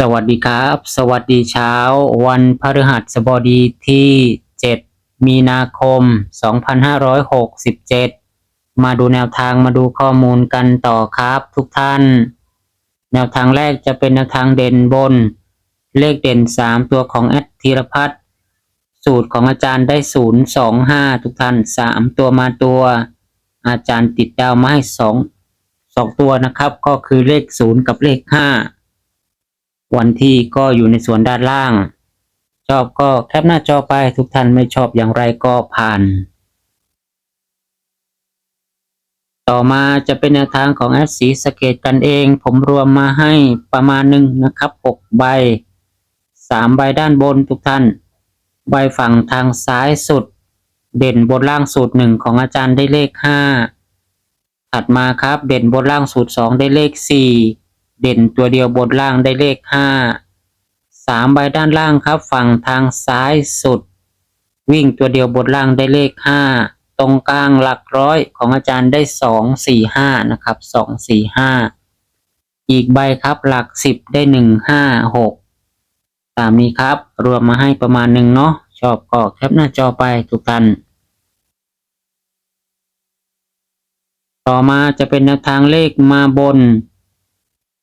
สวัสดีครับ สวัสดีเช้า วันพฤหัสบดีที่ 7 มีนาคม 2567 มาดูแนวทางมาดูข้อมูลกันต่อครับทุกท่าน แนวทางแรกจะเป็นแนวทางเด่นบน เลขเด่น 3 ตัวของแอดธีรพัฒน์สูตรของอาจารย์ได้ 0 2 5 ทุกท่าน 3 ตัวมาตัว อาจารย์ติดดาวไม้2 2 ตัวนะครับ ก็คือเลข 0 กับเลข 5 วันที่ก็อยู่ในส่วนด้านล่าง ชอบก็แคปหน้าจอไปทุกท่านไม่ชอบอย่างไรก็ผ่าน ต่อมาจะเป็นแนวทางของแอดสีสเกตกันเอง ผมรวมมาให้ประมาณหนึ่งนะครับหกใบสามใบด้านบนทุกท่าน ใบฝั่งทางซ้ายสุด เด่นบนล่างสูตรหนึ่งของอาจารย์ได้เลขห้าถัดมาครับ เด่นบนล่างสูตรสองได้เลขสี่ เด่นตัวเดียวบนล่างได้เลขห้าสามใบด้านล่างครับ ฝั่งทางซ้ายสุด วิ่งตัวเดียวบนล่างได้เลขห้าตรงกลางหลักร้อยของอาจารย์ได้สองสี่ห้านะครับสองสี่ห้าอีกใบครับหลักสิบได้หนึ่งห้าหกตามนี้ครับ รวมมาให้ประมาณหนึ่งเนาะชอบก็แคปหน้าจอไปทุกท่านต่อมาจะเป็นแนวทางเลขมาบน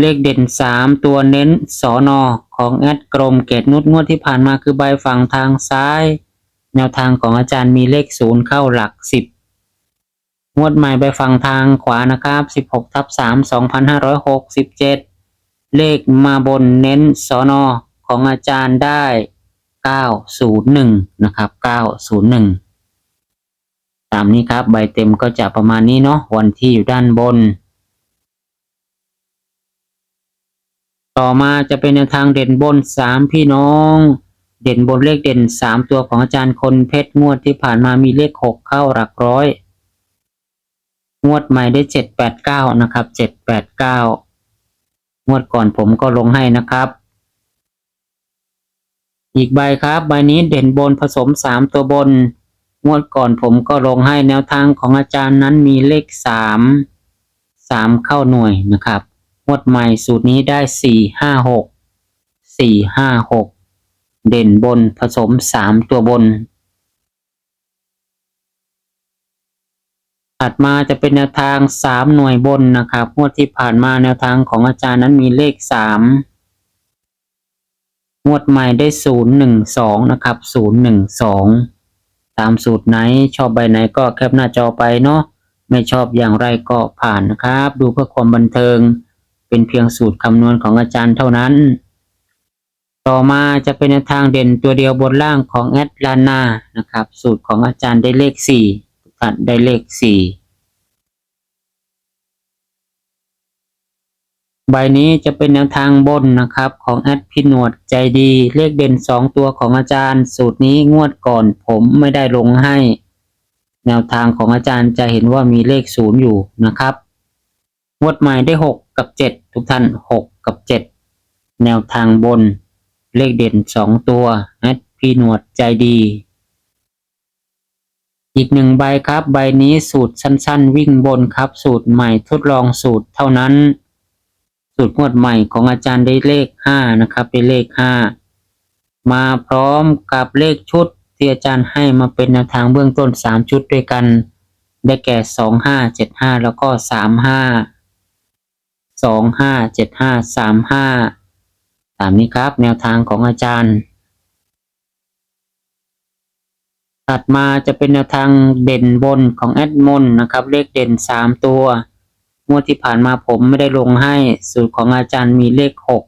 เลขเด่นสามตัวเน้นสอนอของแอดกรมเกตนุดงวดที่ผ่านมาคือใบฝั่งทางซ้าย แนวทางของอาจารย์มีเลขศูนย์เข้าหลักสิบงวดใหม่ใบฝั่งทางขวานะครับสิบหกทับสามสองพันห้าร้อยหกสิบเจ็ดเลขมาบนเน้นสอนอของอาจารย์ได้เก้าศูนย์หนึ่งนะครับเก้าศูนย์หนึ่งตามนี้ครับใบเต็มก็จะประมาณนี้เนาะวันที่อยู่ด้านบน ต่อมาจะเป็นแนวทางเด่นบนสามพี่น้อง เด่นบนเลขเด่นสามตัวของอาจารย์คนเพชรงวดที่ผ่านมามีเลขหกเข้าหลักร้อย งวดใหม่ได้เจ็ดแปดเก้านะครับเจ็ดแปดเก้างวดก่อนผมก็ลงให้นะครับ อีกใบครับ ใบนี้เด่นบนผสมสามตัวบน งวดก่อนผมก็ลงให้แนวทางของอาจารย์นั้นมีเลขสามสามเข้าหน่วยนะครับ งวดใหม่สูตรนี้ได้สี่ห้าหกสี่ห้าหกเด่นบนผสมสามตัวบน ถัดมาจะเป็นแนวทางสามหน่วยบนนะครับงวดที่ผ่านมาแนวทางของอาจารย์นั้นมีเลขสามงวดใหม่ได้ศูนย์หนึ่งสองนะครับศูนย์หนึ่งสองตามสูตรไหนชอบใบไหนก็แคปหน้าจอไปเนาะไม่ชอบอย่างไรก็ผ่านนะครับ ดูเพื่อความบันเทิง เป็นเพียงสูตรคำนวณของอาจารย์เท่านั้น ต่อมาจะเป็นแนวทางเด่นตัวเดียวบนล่างของแอดลานานะครับ สูตรของอาจารย์ได้เลขสี่ทุกท่านได้เลขสี่ใบนี้จะเป็นแนวทางบนนะครับ ของแอดพี่นวดใจดี เลขเด่นสองตัวของอาจารย์ สูตรนี้งวดก่อนผมไม่ได้ลงให้ แนวทางของอาจารย์จะเห็นว่ามีเลขศูนย์อยู่นะครับ งวดใหม่ได้หกกับเจ็ดทุกท่านหกกับเจ็ดแนวทางบน เลขเด่นสองตัวแอดพีหนวดใจดี อีกหนึ่งใบครับ ใบนี้สูตรสั้น ๆ วิ่งบนครับ สูตรใหม่ทดลองสูตรเท่านั้น สูตรงวดใหม่ของอาจารย์ได้เลขห้านะครับได้เลขห้ามาพร้อมกับเลขชุดที่อาจารย์ให้มาเป็นแนวทางเบื้องต้นสามชุดด้วยกัน ได้แก่สองห้าเจ็ดห้าแล้วก็สามห้า สองห้าเจ็ดห้าสามห้าตามนี้ครับ แนวทางของอาจารย์ ถัดมาจะเป็นแนวทางเด่นบนของแอดมนนะครับ เลขเด่นสามตัวงวดที่ผ่านมาผมไม่ได้ลงให้สูตรของอาจารย์มีเลขหก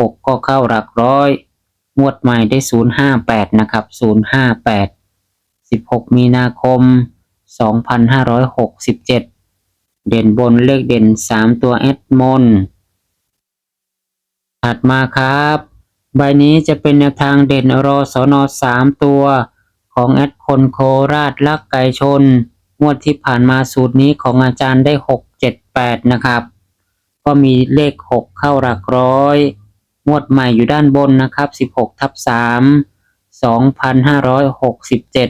หกก็เข้าหลักร้อยงวดใหม่ได้ศูนย์ห้าแปดนะครับศูนย์ห้าแปดสิบหกมีนาคมสองพันห้าร้อยหกสิบเจ็ด เด่นบนเลขเด่นสามตัวแอดมอนถัดมาครับ ใบนี้จะเป็นแนวทางเด่นรอสอนอสามตัวของแอดคนโคราชลักไก่ชน งวดที่ผ่านมาสูตรนี้ของอาจารย์ได้หกเจ็ดแปดนะครับ ก็มีเลขหกเข้าหลักร้อย งวดใหม่อยู่ด้านบนนะครับสิบหกทับสามสองพันห้าร้อยหกสิบเจ็ด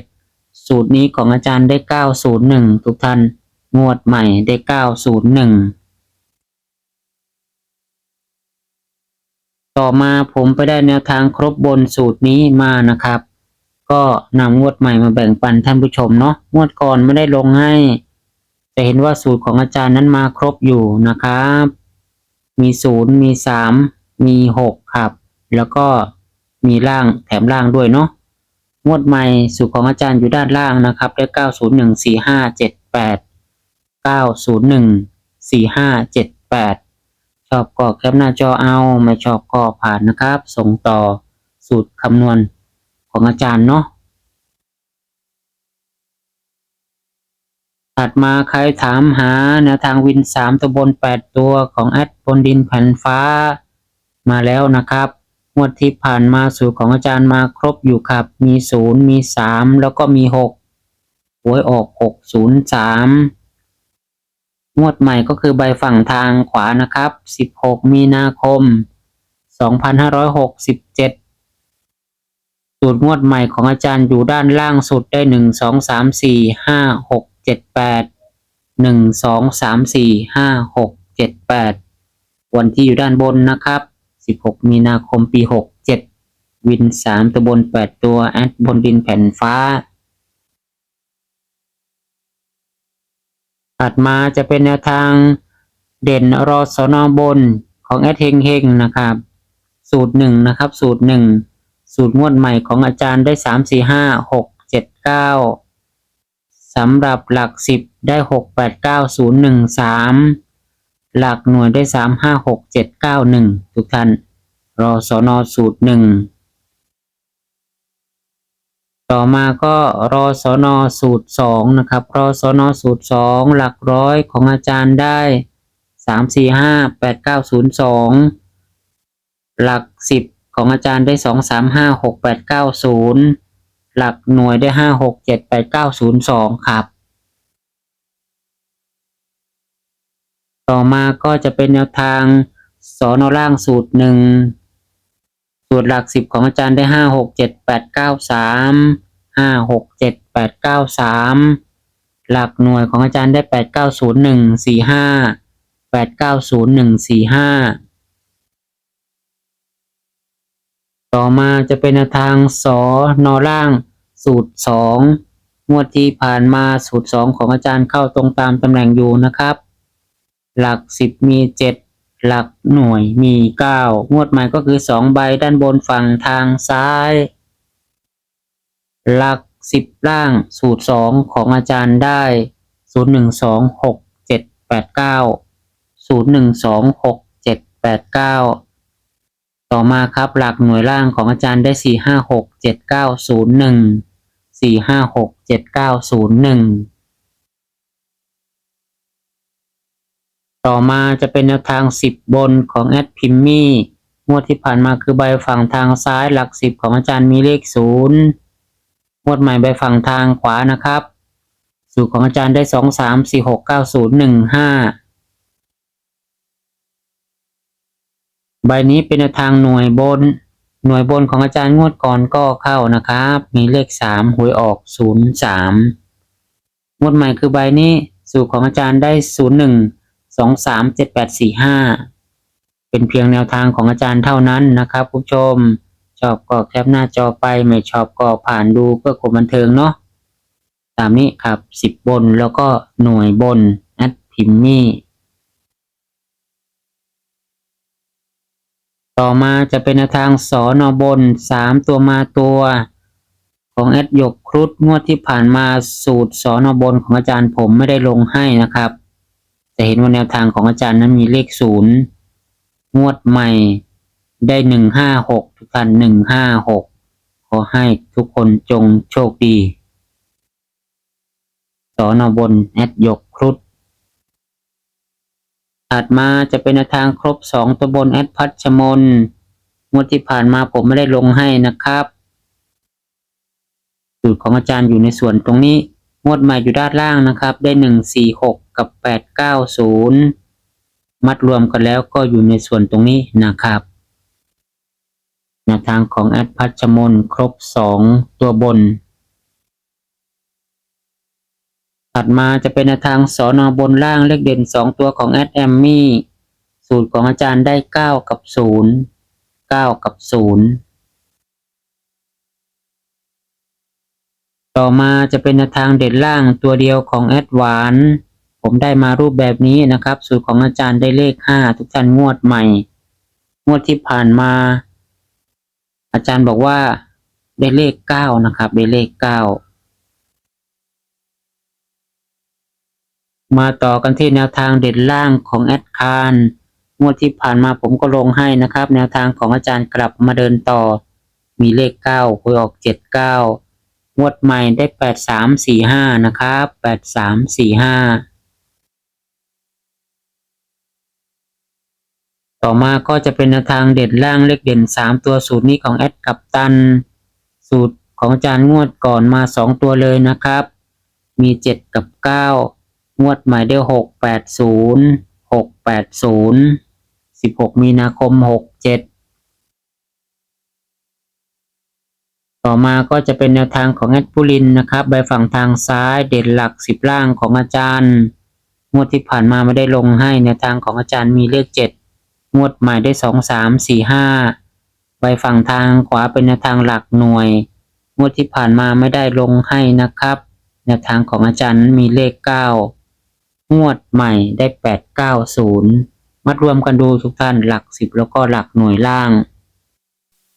สูตรนี้ของอาจารย์ได้เก้าศูนย์หนึ่งทุกท่าน งวดใหม่ได้เก้าศูนย์หนึ่งต่อมาผมไปได้แนวทางครบบนสูตรนี้มานะครับ ก็นำงวดใหม่มาแบ่งปันท่านผู้ชมเนาะงวดก่อนไม่ได้ลงให้แต่เห็นว่าสูตรของอาจารย์นั้นมาครบอยู่นะครับ มีศูนย์มีสามมีหกครับ แล้วก็มีล่างแถมล่างด้วยเนาะงวดใหม่สูตรของอาจารย์อยู่ด้านล่างนะครับได้เก้าศูนย์หนึ่งสี่ห้าเจ็ดแปด เก้าศูนย์หนึ่งสี่ห้าเจ็ดแปดชอบก็แคปหน้าจอเอาไม่ชอบก็ผ่านนะครับ ส่งต่อสูตรคำนวณของอาจารย์เนาะถัดมาใครถามหาแนวทางวินสามตัวบนแปดตัวของแอดบนดินแผ่นฟ้ามาแล้วนะครับงวดที่ผ่านมาสูตรของอาจารย์มาครบอยู่ครับ มีศูนย์มีสามแล้วก็มีหกหวยออกหกศูนย์สาม งวดใหม่ก็คือใบฝั่งทางขวานะครับ 16 มีนาคม 2567 สูตรงวดใหม่ของอาจารย์อยู่ด้านล่างสุดได้ 1 2 3 4 5 6 7 8 1 2 3 4 5 6 7 8 วันที่อยู่ด้านบนนะครับ 16 มีนาคมปี 67 วิน 3 ตัวบน 8 ตัว แอดบนดินแผ่นฟ้า ถัดมาจะเป็นแนวทางเด่นรอสนอบนของแอดเฮงเฮงนะครับ สูตรหนึ่งนะครับ สูตรหนึ่งสูตรงวดใหม่ของอาจารย์ได้สามสี่ห้าหกเจ็ดเก้าสำหรับหลักสิบได้หกแปดเก้าศูนย์หนึ่งสามหลักหน่วยได้สามห้าหกเจ็ดเก้าหนึ่งทุกท่านรอสนอสูตรหนึ่ง ต่อมาก็รอสอนอสูตรสองนะครับรอสอนอสูตรสองหลักร้อยของอาจารย์ได้สามสี่ห้าแปดเก้าศูนย์สองหลักสิบของอาจารย์ได้สองสามห้าหกแปดเก้าศูนย์หลักหน่วยได้ห้าหกเจ็ดแปดเก้าศูนย์สองครับ ต่อมาก็จะเป็นแนวทางสอนอล่างสูตรหนึ่ง สูตรหลักสิบของอาจารย์ได้ห้าหกเจ็ดแปดเก้าสามห้าหกเจ็ดแปดเก้าสามหลักหน่วยของอาจารย์ได้แปดเก้าศูนย์หนึ่งสี่ห้าแปดเก้าศูนย์หนึ่งสี่ห้าต่อมาจะเป็นทางสอนอล่าง สูตรสองงวดที่ผ่านมาสูตรสองของอาจารย์เข้าตรงตามตำแหน่งอยู่นะครับ หลักสิบมีเจ็ด หลักหน่วยมี 9 งวดใหม่ก็คือ 2 ใบด้านบนฝั่งทางซ้าย หลัก 10 ล่างสูตร 2 ของอาจารย์ได้ 0 1 2 6 7 8 9 0 1 2 6 7 8 9 ต่อมาครับหลักหน่วยล่างของอาจารย์ได้ 4 5 6 7 9 0 1 4 5 6 7 9 0 1 ต่อมาจะเป็นแนวทางสิบบนของแอดพิมมี่งวดที่ผ่านมาคือใบฝั่งทางซ้ายหลักสิบของอาจารย์มีเลขศูนย์งวดใหม่ใบฝั่งทางขวานะครับ สูตรของอาจารย์ได้สองสามสี่หกเก้าศูนย์หนึ่งห้าใบนี้เป็นแนวทางหน่วยบน หน่วยบนของอาจารย์งวดก่อนก็เข้านะครับ มีเลขสามหวยออกศูนย์สามงวดใหม่คือใบนี้ สูตรของอาจารย์ได้ศูนย์หนึ่ง สองสามเจ็ดแปดสี่ห้าเป็นเพียงแนวทางของอาจารย์เท่านั้นนะครับผู้ชม ชอบก็แคปหน้าจอไปไม่ชอบก็ผ่านดูเพื่อความบันเทิงเนาะตามนี้ครับสิบบนแล้วก็หน่วยบนแอดพิมมี่ต่อมาจะเป็นแนวทางสอนอบนสามตัวมาตัว ของแอดยกครุฑงวดที่ผ่านมาสูตรสอนอบนของอาจารย์ผมไม่ได้ลงให้นะครับ แต่เห็นว่าแนวทางของอาจารย์นั้นมีเลขศูนย์งวดใหม่ได้หนึ่งห้าหกทุกท่านหนึ่งห้าหกขอให้ทุกคนจงโชคดีสอนอบนแอดยกครุฑถัดมาจะเป็นแนวทางครบสองตัวบนแอดพัชมนงวดที่ผ่านมาผมไม่ได้ลงให้นะครับสูตรของอาจารย์อยู่ในส่วนตรงนี้ งวดใหม่อยู่ด้านล่างนะครับ ได้หนึ่งสี่หกกับแปดเก้าศูนย์มัดรวมกันแล้วก็อยู่ในส่วนตรงนี้นะครับแนวทางของแอดพัชมนครบสองตัวบน ถัดมาจะเป็นแนวทางสอนอบนล่างเลขเด่นสองตัวของแอดแอมมี่สูตรของอาจารย์ได้เก้ากับศูนย์เก้ากับศูนย์ ต่อมาจะเป็นแนวทางเด่นล่างตัวเดียวของแอดวานผมได้มารูปแบบนี้นะครับ สูตรของอาจารย์ได้เลขห้าทุกท่านงวดใหม่ งวดที่ผ่านมา อาจารย์บอกว่าได้เลขเก้านะครับ ได้เลขเก้ามาต่อกันที่แนวทางเด่นล่างของแอดคารงวดที่ผ่านมาผมก็ลงให้นะครับ แนวทางของอาจารย์กลับมาเดินต่อ มีเลขเก้าหวยออกเจ็ดเก้า งวดใหม่ได้แปดสามสี่ห้านะครับแปดสามสี่ห้าต่อมาก็จะเป็นแนวทางเด่นล่างเลขเด่น 3 ตัวสูตรนี้ของแอดกับตัน สูตรของจานงวดก่อนมา 2 ตัวเลยนะครับ มี 7 กับ 9 งวดใหม่ได้ 6 8 0 6 8 0 16 มีนาคม 67 ต่อมาก็จะเป็นแนวทางของแอดปุลินนะครับใบฝั่งทางซ้ายเด่นหลักสิบล่างของอาจารย์งวดที่ผ่านมาไม่ได้ลงให้แนวทางของอาจารย์มีเลขเจ็ดงวดใหม่ได้สองสามสี่ห้าใบฝั่งทางขวาเป็นแนวทางหลักหน่วย งวดที่ผ่านมาไม่ได้ลงให้นะครับ แนวทางของอาจารย์มีเลขเก้างวดใหม่ได้แปดเก้าศูนย์มัดรวมกันดูทุกท่านหลักสิบแล้วก็หลักหน่วยล่าง